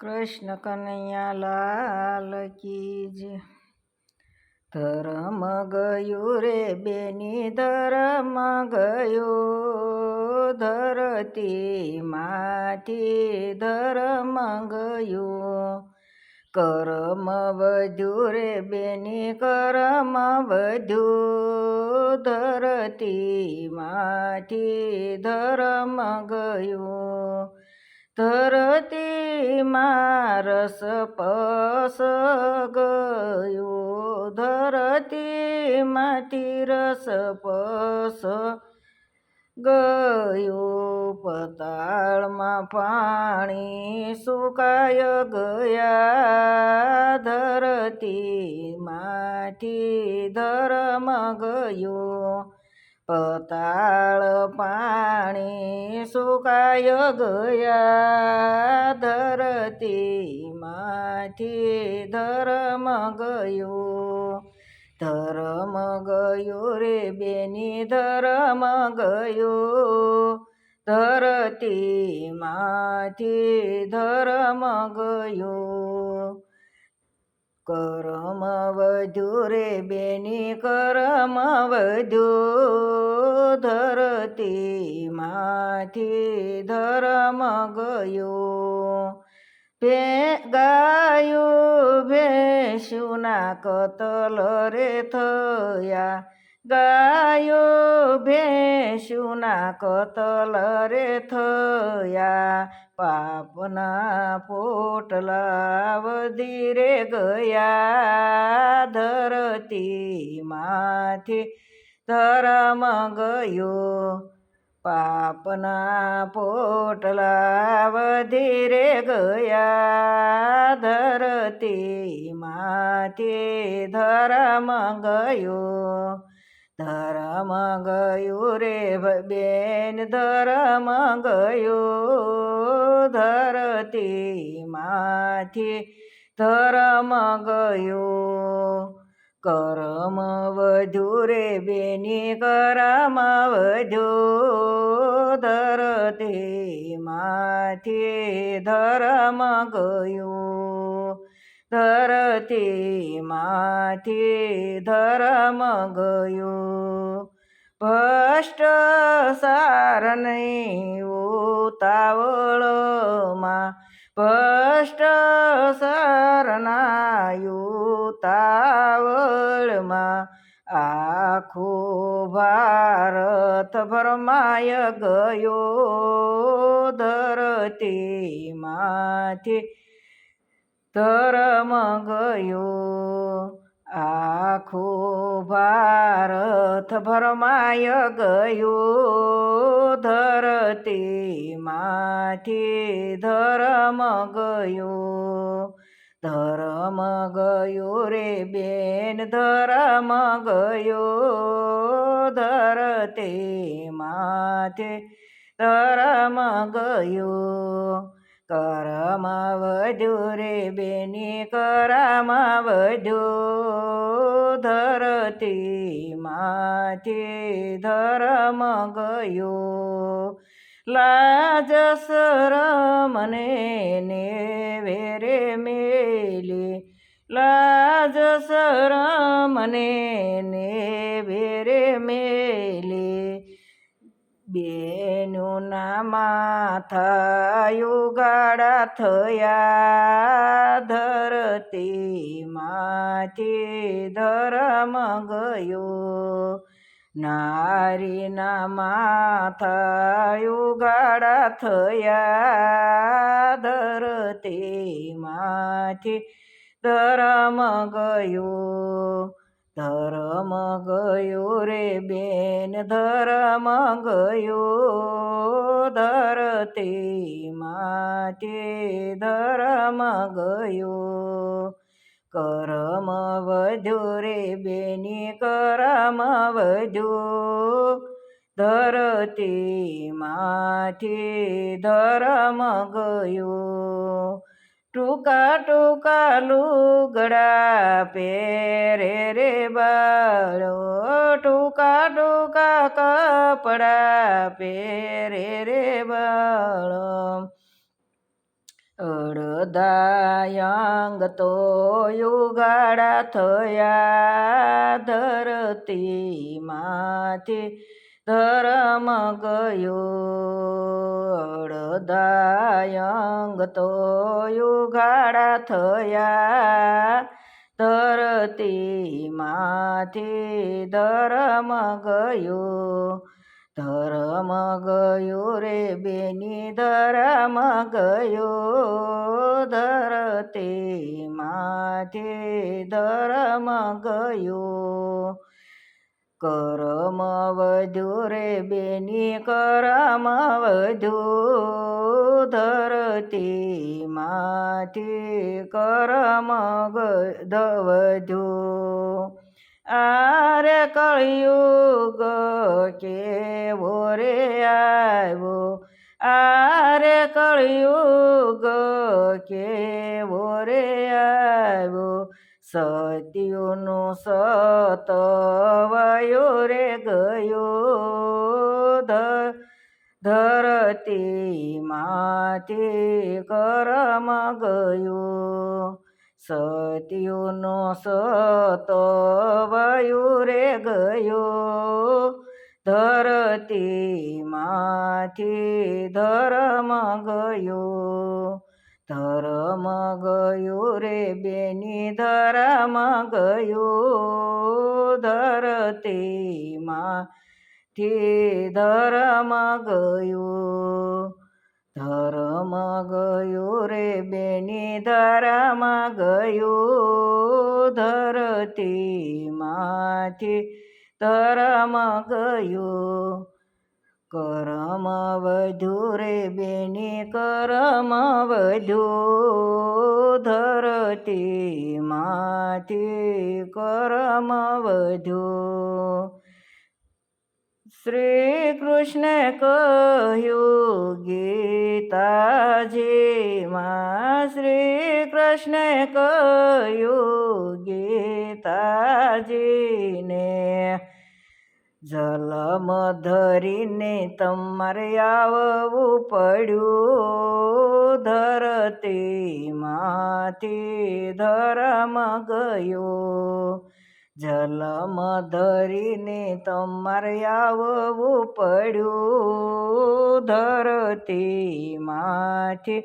કૃષ્ણ કનૈયા લાલ કી જય ધર્મ ગયું રે બેની ધર્મ ગયો. ધરતી માથી ધર્મ ગયું. કરમ વધ્યું રે બેની કરમ વધ્યું. ધરતી માથી ધર્મ ગયો. ધરતીમાં રસ પસ ગયો ધરતીમાંથી રસ પસ ગયો પતાળમાં પાણી સુકાય ગયા ધરતીમાંથી ધરમ ગયો પતાળ પાણી સુકાય ગયા. ધરતીમાંથી ધર્મ ગયો. ધર્મ ગયો રે બેની, ધર્મ ગયો. ધરતીમાંથી ધર્મ ગયો. કરમ વધ્યું રે બેની કરમ વધ્યો ધરતીમાંથી ધર્મ ગયો ભે ગાયું ભેંસુના કતલ રે થયા ગાયો ભેંસુના કતલ રે થયા પાપના પોટલા વધી રે ગયા ધરતીમાંથી. ધરમ ગયો પાપના પોટલા વધી રે ગયા ધરતીમાંથી. ધરમ ગયો ધર્મ ગયું રે બેન, ધર્મ ગયો. ધરતીમાંથી ધરામાં ગયું. કરમ વધુ રે બેની, કરમ વધ્યો ધરતીમાંથી ધરામાં ગયો. ધરતીમાંથી ધર્મ ગયો. ભ્રષ્ટ સારને ઉતાવળમાં ભ્રષ્ટ સરનાયુતાવળમાં આખું ભારત ભરમાય ગયો ધરતીમાંથી ધર્મ ગયો. આખો ભારત ભરમાય ગયો. ધરતીમાંથી ધરમ ગયો. ધરમ ગયો રે બેન, ધરમ ગયો. ધરતીમાંથી ધરમ ગયો. કરમ વધુ રે બેની કરામાં વધુ ધરતી માથી ધરમ ગયો. લાજ શરમને ને વેરે મેલી. લાજ શરમને ને વેરે મેલી. બેનુના માથા યુગાડા થયા. ધરતીમાંથી ધરમ ગયો. નારીના માથા યુગાડા થયા. ધરતીમાંથી ધરમ ગયો. ધર્મ ગયો રે બેન ધર્મ ગયો ધરતીમાંથી ધર્મ ગયો કરમ વધ્યો રે બેની કરમ વધ્યો ધરતીમાંથી ધર્મ ગયો ટૂંકા ટૂંકા લુગડા પહેરે રે બાળો. ટૂંકા ટૂંકા કપડા પહેરે રે બાળો. અડદાયંગ તો યુગાડા થયા ધરતીમાંથી ધર્મ ગયો અડધાયંગ તો યુગાડા થયા. ધરતીમાંથી ધર્મ ગયો ધર્મ ગયો રે બેની, ધર્મ ગયો. ધરતીમાંથી ધર્મ ગયો કરમ વધુ રે બેની કરમ વધુ. ધરતી માથી કરમ વધ્યો આરે કળિયુગ કેવો રે આવ્યો? આરે કળિયુગ કેવો રે આવ્યો સત્યુનો સતવાયો રે ગયો ધરતીમાંથી કરમ ગયો. સત્યુનો સતવાયો રે ગયો ધરતીમાંથી ધરમ ગયો. ધર્મ ગયો રે બેની ધર્મ ગયો. ધરતીમાંથી ધર્મ ગયો. ધર્મ ગયો રે બેની ધર્મ ગયો. ધરતીમાંથી ધર્મ ગયો. કરમ વધુ રે બેની કરમ વધુ ધરતી માતી કરમ વધુ શ્રી કૃષ્ણ કહ્યું ગીતાજીમાં શ્રી કૃષ્ણ કહ્યું ગીતાજીને જલમ ધરીને તમારે આવવું પડ્યું. ધરતીમાંથી ધરમ ગયો. જલમ ધરીને તમારે આવવું પડ્યું. ધરતીમાંથી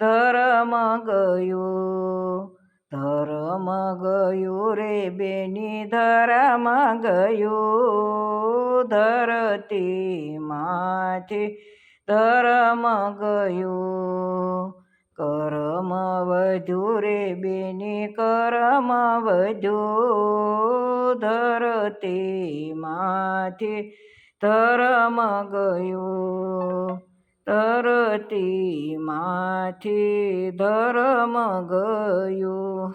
ધરમ ગયું. ધરમ ગયું રે બેની, ધરમ ગયો. ધરતીમાંથી ધર્મ ગયું. કરમ વધુ રે બેની કરમ વધ્યો ધરતીમાંથી ધર્મ ગયો. ધરતીમાંથી ધર્મ ગયો.